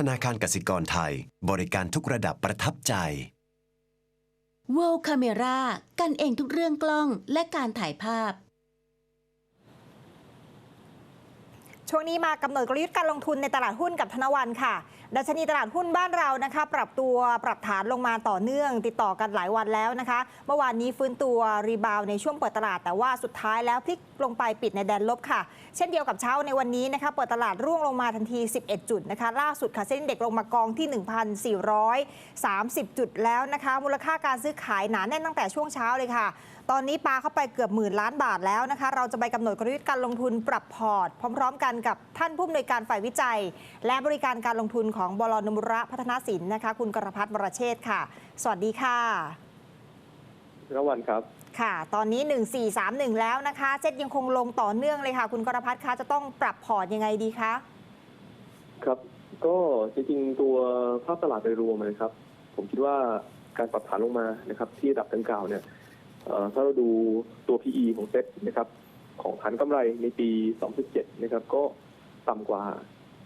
ธนาคารกสิกรไทย บริการทุกระดับประทับใจ World Camera กันเองทุกเรื่องกล้องและการถ่ายภาพ ช่วงนี้มากำหนดกลยุทธ์การลงทุนในตลาดหุ้นกับธนวันค่ะ ดัชนีตลาดหุ้นบ้านเรานะคะ ปรับตัวปรับฐานลงมาต่อเนื่อง ติดต่อกันหลายวันแล้วนะคะ เมื่อวานนี้ฟื้นตัวรีบาวในช่วงเปิดตลาด แต่ว่าสุดท้ายแล้วพลิกลงไปปิดในแดนลบค่ะ เช่นเดียวกับเช้าในวันนี้นะคะ เปิดตลาดร่วงลงมาทันที 11 จุดนะคะ ล่าสุดค่ะเส้นเด็กลงมากองที่ 1,430 จุดแล้วนะคะ มูลค่าการซื้อขายหนาแน่นตั้งแต่ช่วงเช้าเลยค่ะ ตอนนี้ปลาเข้าไปเกือบหมื่นล้านบาทแล้วนะคะ เราจะไปกำหนดกลยุทธ์การลงทุนปรับพอร์ต พร้อม ๆ กันกับท่านผู้อำนวยการฝ่ายวิจัย และบริการการลงทุนของบลนมุระพัฒนาสินนะคะ คุณกรพัฒน์วรเชษฐ์ค่ะ สวัสดีค่ะรวันครับ ค่ะ ตอนนี้ 1431 แล้วนะคะเซ็ตยังคงลงต่อเนื่องเลยค่ะ คุณกรพัฒน์คะจะต้องปรับพอร์ตยังไงดีคะครับก็จริงๆตัวภาพตลาดโดยรวมนะครับ ผมคิดว่าการปรับฐานลงมานะครับ ที่ระดับดังกล่าวเนี่ยเอ่อ ถ้าเราดูตัว PE ของเซ็ตนะครับของฐานกำไรในปี 2017 นะครับ ก็ต่ำกว่า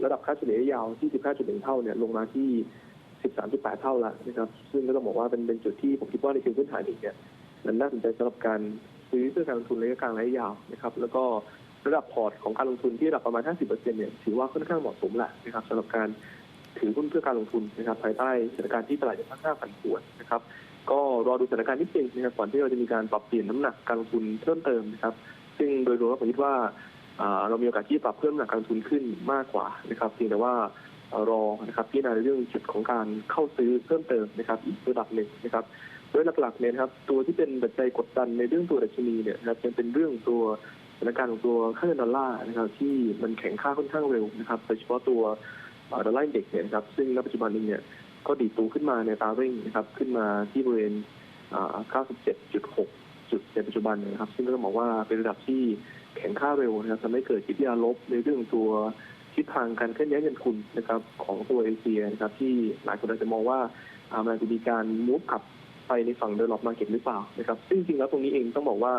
ระดับค่าเฉลี่ยยาวที่ 15.1 เท่าเนี่ยลงมาที่ 13.8 เท่าล้วนะครับ ซึ่งก็ต้องบอกว่าเป็นเป็นจุดที่ผมคิดว่าในเชิงพื้นฐานเองเนี่ยมันน่าสนใจสำหรับการซื้อเพื่อการลงทุนระยะกลางระยะยาวนะครับ แล้วก็ระดับพอร์ตของการลงทุนที่ระดับประมาณ 50%เนี่ยถือว่าค่อนข้างเหมาะสมแหละนะครับสำหรับการถือหุ้นเพื่อการลงทุนนะครับภายใต้สถานการณ์ที่ตลาดยังค่อนข้างผันผวนนะครับ ก็รอดูสถานการณ์นิดนึงนะครับก่อนที่เราจะมีการปรับเปลี่ยนน้ำหนักการลงทุนเพิ่มเติมนะครับ ซึ่งโดยรวมแล้วผมคิดว่าเรามีโอกาสที่จะปรับเพิ่มน้ำหนักการลงทุนขึ้นมากกว่านะครับเพียงแต่ว่ารอนะครับพิจารณาในเรื่องจุดของการเข้าซื้อเพิ่มเติมนะครับอีกระดับหนึ่งนะครับโดยหลักๆเนี่ยครับตัวที่เป็นปัจจัยกดดันในเรื่องตัวดัชนีเนี่ยนะครับยังเป็นเรื่องตัวสถานการณ์ของตัวค่าเงินดอลลาร์นะครับที่มันแข็งค่าค่อนข้างเร็วนะครับโดยเฉพาะตัวดอลลาร์อินเด็กเนี่ยนะครับซึ่งณปัจจุบันเองเนี่ย ก็ดีดตัวขึ้นมาในตาเร่งนะครับ ขึ้นมาที่บริเวณ 97.6 จุดในปัจจุบันนะครับ ซึ่งก็ต้องบอกว่าเป็นระดับที่แข็งค่าเร็วนะครับทำให้เกิดจิตวิทยาลบในเรื่องตัวทิศทางการเคลื่อนย้ายเงินทุนนะครับ ของตัวเอเชียนะครับ ที่หลายคนอาจจะมองว่ามันจะมีการมูฟกลับไปในฝั่งเด v ล p มาเก็ตหรือเปล่านะครับ ซึ่งจริงๆแล้วตรงนี้เองต้องบอกว่า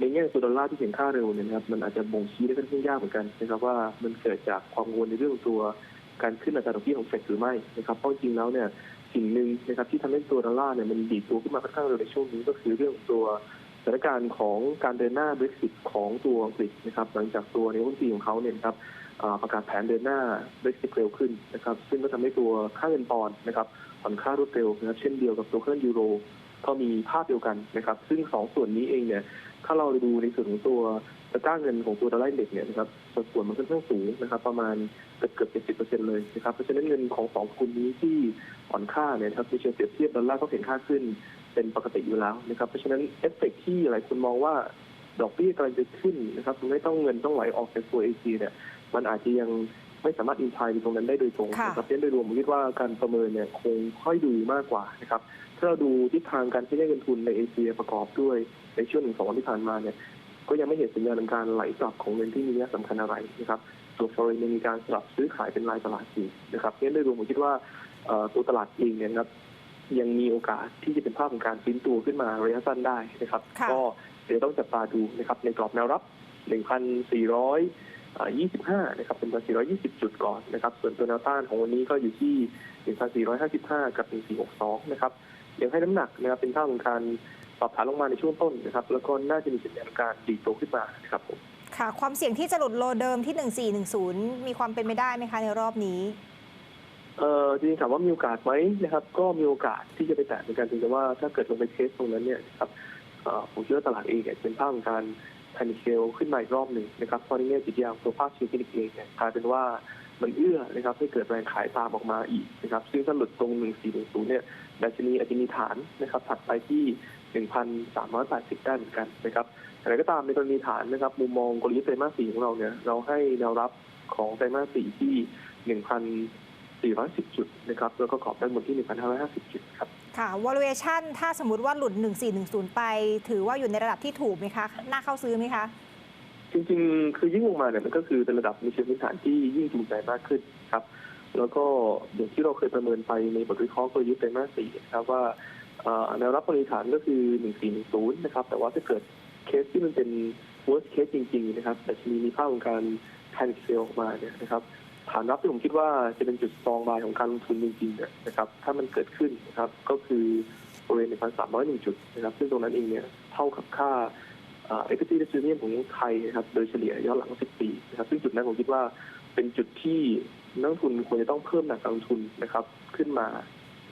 ในแง่ตัวดอลลาร์ที่แข็งค่าเร็วเนี่ยนะครับมันอาจจะบ่งชี้ได้ค่อนข้างยากเหมือนกันนะครับว่ามันเกิดจากความกังวลในเรื่องตัว การขึ้นอัตราดอกเบี้ยของเฟดหรือไม่นะครับเพราะจริงแล้วเนี่ยสิ่งหนึ่งนะครับที่ทำให้ตัวดอลลาร์เนี่ยมันดีดตัวขึ้นมาค่อนข้างเร็วในช่วงนี้ก็คือเรื่องตัวสถานการณ์ของการเดินหน้า Brexit ของตัวอังกฤษนะครับหลังจากตัวในวันที่ของเขาเนี่ยครับประกาศแผนเดินหน้า Brexit เร็วขึ้นนะครับซึ่งก็ทำให้ตัวค่าเงินปอนด์นะครับผ่อนค่ารวดเร็วนะครับเช่นเดียวกับตัวเครื่องยูโรก็มีภาพเดียวกันนะครับซึ่งสองส่วนนี้เองเนี่ยถ้าเราดูในส่วนของตัว ตะกร้าเงินของตัวดอลลาร์อินเด็กซ์เนี่ยนะครับสัดส่วนมันค่อนข้างสูงนะครับ ประมาณเกือบเกือบ70%เปอร์เซ็นต์เลยนะครับเพราะฉะนั้นเงินของสองกลุ่มนี้ที่อ่อนค่าเนี่ยนะครับในเชิงเปรียบเทียบดอลลาร์ก็เห็นค่าขึ้นเป็นปกติอยู่แล้วนะครับเพราะฉะนั้นเอฟเฟกต์ที่หลายคนมองว่าดอกเบี้ยกำลังจะขึ้นนะครับไม่ต้องเงินต้องไหลออกจากตัวเอซีเนี่ยมันอาจจะยังไม่สามารถอินพายตรงนั้นได้โดยตรงค่ะนะครับเพราะฉะนั้นโดยรวมผมคิดว่าการประเมินเนี่ยคงค่อยดูมากกว่านะครับถ้าเราดูทิศทางการใช้เงินทุนในเอเชียประกอบด้วยในช่วงหนึ่งสองวันที่ผ่านมาเนี่ย ก็ยังไม่เห็นสัญญาณของการไหลกลับของเงินที่มีนัยสำคัญอะไรนะครับตัวฟลอรินยังมีการสลับซื้อขายเป็นรายตลาดอยู่นะครับเพราะฉะนั้นโดยรวมผมคิดว่าเอ่อตัวตลาดเองเนี่ยนะครับยังมีโอกาสที่จะเป็นภาพของการฟื้นตัวขึ้นมาระยะสั้นได้นะครับค่ะก็เดี๋ยวต้องจับตาดูนะครับในกรอบแนวรับ 1,425 นะครับ เป็น1,420 จุดก่อนนะครับ ส่วนตัวแนวต้านของวันนี้ก็อยู่ที่ 1,455 กับ 1,462 นะครับยังให้น้ำหนักนะครับเป็นภาพของการ ปรับฐานลงมาในช่วงต้นนะครับ แล้วก็น่าจะมีสัญญาณการดีดตัวขึ้นมานะครับผมค่ะ ความเสี่ยงที่จะหลุดโลเดิมที่ 1410 มีความเป็นไปได้ไหมคะในรอบนี้ เอ่อจริงๆถามว่ามีโอกาสไหมนะครับ ก็มีโอกาสที่จะไปแตะเหมือนกันถึงแต่ว่าถ้าเกิดลงไปเทสตรงนั้นเนี่ยนะครับเอ่อผมเชื่อว่าตลาดเองเนี่ยเป็นภาพของการแพนิคเชลขึ้นมาอีกรอบหนึ่งนะครับเพราะในแง่จิตวิทยาของตัวภาคเชิงเทคนิคเองเนี่ยกลายเป็นว่ามันเอื้อนะครับให้เกิดแรงขายตามออกมาอีกนะครับ ซึ่งถ้าหลุดตรง 1410 เนี่ยดัชนีอาจจะมีฐานนะครับถัดไปที่ 1,380 ได้เหมือนกันนะครับแต่อะไรก็ตามในกรณีฐานนะครับ มุมมองกลยุทธ์ไตรมาสสี่ของเราเนี่ยเราให้แนวรับของไตรมาสสี่ที่1,000 410 จุดนะครับแล้วก็กรอบด้านบนที่ 1,550 จุดครับค่ะ valuation ถ้าสมมติว่าหลุด 1410 ไป ถือว่าอยู่ในระดับที่ถูกไหมคะ น่าเข้าซื้อไหมคะ จริงๆ คือยิ่งลงมาเนี่ยมันก็คือเป็นระดับในเชิงพื้นฐานที่ยิ่งจูงใจมากขึ้นครับ แล้วก็อย่างที่เราเคยประเมินไปในบทวิเคราะห์กลยุทธ์ไตรมาสสี่นะครับว่าเอ่อ แนวรับบริฐานก็คือ 1410 นะครับ แต่ว่าถ้าเกิดเคสที่มันเป็น worst case จริง ๆ นะครับ แต่ชนีมีภาพของการ panic sell ออกมาเนี่ยนะครับ ฐานรับที่ผมคิดว่าจะเป็นจุดสตรองบายของการลงทุนจริงๆเนี่ยนะครับ ถ้ามันเกิดขึ้นนะครับ ก็คือบริเวณ1,301 จุดนะครับ ซึ่งตรงนั้นเองเนี่ยเท่ากับค่าเอ่อ equity return premium ของไทยนะครับ โดยเฉลี่ยย้อนหลัง 10 ปีนะครับ ซึ่งจุดนั้นผมคิดว่าเป็นจุดที่นักทุนควรจะต้องเพิ่มหนักการลงทุนนะครับ ขึ้นมา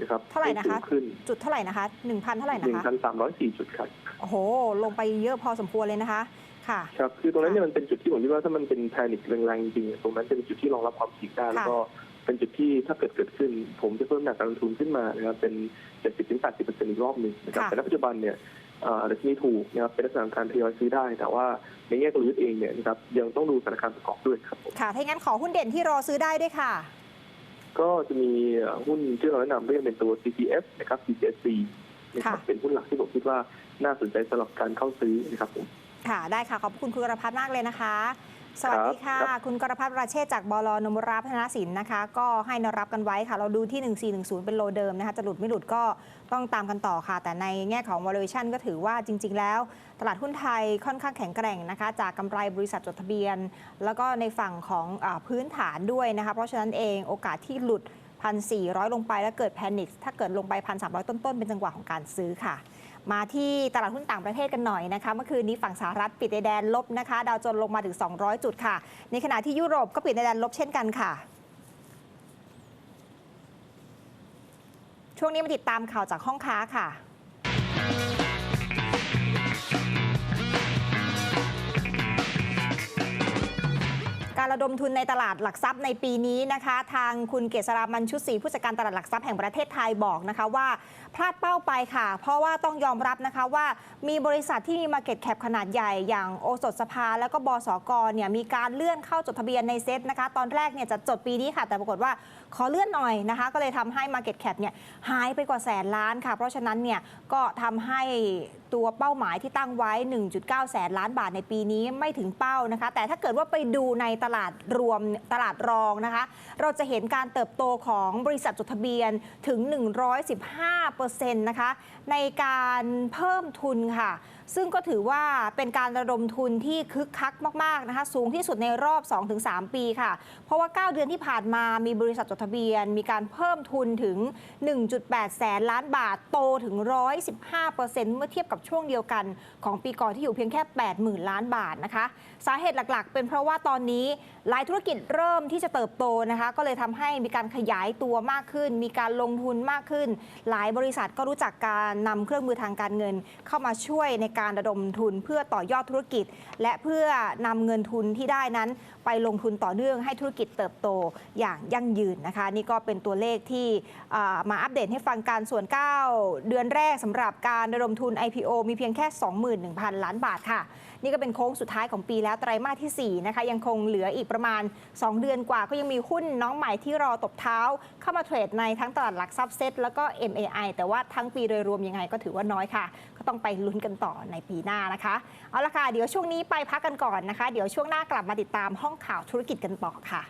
นะครับเท่าไหร่นะคะสูงขึ้นจุดเท่าไหร่นะคะ1,000เท่าไหร่นะคะ1,304จุดครับโอ้โห ลงไปเยอะพอสมควรเลยนะคะ ค่ะ ครับ คือตรงนั้นเนี่ยมันเป็นจุดที่ผมคิดว่าถ้ามันเป็นแพนิคแรงๆจริงๆเนี่ยตรงนั้นจะเป็นจุดที่รองรับความเสี่ยงได้แล้วก็เป็นจุดที่ถ้าเกิดเกิดขึ้น ผมจะเพิ่มหนักการลงทุนขึ้นมานะครับเป็น70-80%อีกรอบหนึ่งนะครับค่ะแต่ณปัจจุบันเนี่ยเอ่อดัชนีถูกนะครับเป็นลักษณะของการทยอยซื้อได้ แต่ว่าในแง่กลยุทธ์เองเนี่ยนะครับยังต้องดูสถานการณ์ประกอบด้วยครับผมค่ะถ้าอย่างนั้นขอหุ้นเด่นที่รอซื้อได้ด้วยค่ะ ก็จะมีเอ่อหุ้นที่เราแนะนำก็จะเป็นตัว CPF นะครับ CPSC นะครับค่ะเป็นหุ้นหลักที่ผมคิดว่าน่าสนใจสำหรับการเข้าซื้อนะครับผมค่ะ ได้ค่ะ ขอบคุณคุณกรพัฒน์มากเลยนะคะ สวัสดีค่ะครับคุณกรพัฒน์ประเชษจากบลนมราพัฒนสินนะคะ ก็ให้นรับกันไว้ค่ะ เราดูที่ 1410 เป็นโลเดิมนะคะ จะหลุดไม่หลุดก็ต้องตามกันต่อค่ะ แต่ในแง่ของ valuation ก็ถือว่าจริง ๆ แล้ว ตลาดหุ้นไทยค่อนข้างแข็งแกร่งนะคะ จากกำไรบริษัทจดทะเบียน แล้วก็ในฝั่งของอาพื้นฐานด้วยนะคะ เพราะฉะนั้นเองโอกาสที่หลุด 1,400 ลงไปแล้วเกิดแพนิคถ้าเกิดลงไป 1,300 ต้นๆ เป็นจังหวะของการซื้อค่ะ มาที่ตลาดหุ้นต่างประเทศกันหน่อยนะคะ เมื่อคืนนี้ฝั่งสหรัฐปิดในแดนลบนะคะ ดาวโจนส์ลงมาถึง 200 จุดค่ะ ในขณะที่ยุโรปก็ปิดในแดนลบเช่นกันค่ะ ช่วงนี้มาติดตามข่าวจากห้องค้าค่ะ การระดมทุนในตลาดหลักทรัพย์ในปีนี้นะคะ ทางคุณเกษรามันชุดศรีผู้จัดการตลาดหลักทรัพย์แห่งประเทศไทยบอกนะคะว่า พลาดเป้าไปค่ะ เพราะว่าต้องยอมรับนะคะว่ามีบริษัทที่มี Market Cap ขนาดใหญ่อย่างโอสถสภา แล้วก็บสกเนี่ยมีการเลื่อนเข้าจดทะเบียนในเซ็ตนะคะ ตอนแรกเนี่ยจะจดปีนี้ค่ะ แต่ปรากฏว่าขอเลื่อนหน่อยนะคะ ก็เลยทำให้ Market Cap เนี่ยหายไปกว่าแสนล้านค่ะ เพราะฉะนั้นเนี่ยก็ทำให้ตัวเป้าหมายที่ตั้งไว้ 1.9 แสนล้านบาทในปีนี้ไม่ถึงเป้านะคะ แต่ถ้าเกิดว่าไปดูในตลาดรวมตลาดรองนะคะ เราจะเห็นการเติบโตของบริษัทจดทะเบียนถึง 115%นะคะในการเพิ่มทุนค่ะ ซึ่งก็ถือว่าเป็นการระดมทุนที่คึกคักมากๆนะคะ สูงที่สุดในรอบ 2-3 ปีค่ะ เพราะว่า 9 เดือนที่ผ่านมามีบริษัทจดทะเบียน มีการเพิ่มทุนถึง 1.8 แสนล้านบาทโตถึง 115%เมื่อเทียบกับช่วงเดียวกันของปีก่อนที่อยู่เพียงแค่ 80,000 ล้านบาทนะคะ สาเหตุหลักๆ เป็นเพราะว่าตอนนี้หลายธุรกิจเริ่มที่จะเติบโตนะคะ ก็เลยทำให้มีการขยายตัวมากขึ้น มีการลงทุนมากขึ้น หลายบริษัทก็รู้จักการนำเครื่องมือทางการเงิน เข้ามาช่วยในการระดมทุนเพื่อต่อยอดธุรกิจ และเพื่อนำเงินทุนที่ได้นั้น ไปลงทุนต่อเนื่องให้ธุรกิจเติบโตอย่างยั่งยืนนะคะ นี่ก็เป็นตัวเลขที่มาอัปเดตให้ฟังกันส่วน 9 เดือนแรกสำหรับการระดมทุน IPO มีเพียงแค่ 21,000 ล้านบาทค่ะ นี่ก็เป็นโค้งสุดท้ายของปีแล้วไตรมาสที่4นะคะยังคงเหลืออีกประมาณ 2 เดือนกว่า ก็ยังมีหุ้นน้องใหม่ที่รอตบเท้า เข้ามาเทรดในทั้งตลาดหลักทรัพย์เซ็ตแล้วก็ MAI แต่ว่าทั้งปีโดยรวมยังไงก็ถือว่าน้อยค่ะ ก็ต้องไปลุ้นกันต่อในปีหน้านะคะเอาละค่ะเดี๋ยวช่วงนี้ไปพักกันก่อนนะคะ เดี๋ยวช่วงหน้ากลับมาติดตามห้องข่าวธุรกิจกันต่อค่ะ